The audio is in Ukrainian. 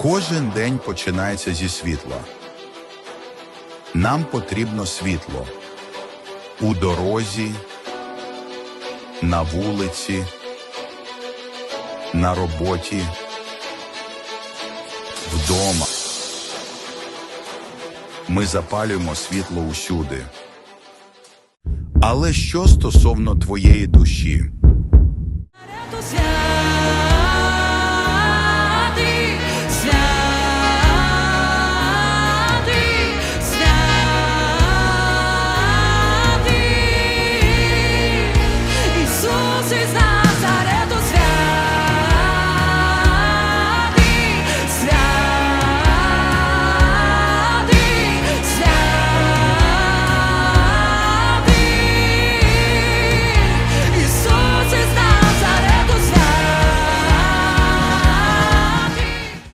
Кожен день починається зі світла. Нам потрібно світло у дорозі, на вулиці, на роботі, вдома. Ми запалюємо світло усюди. Але що стосовно твоєї душі? precisar.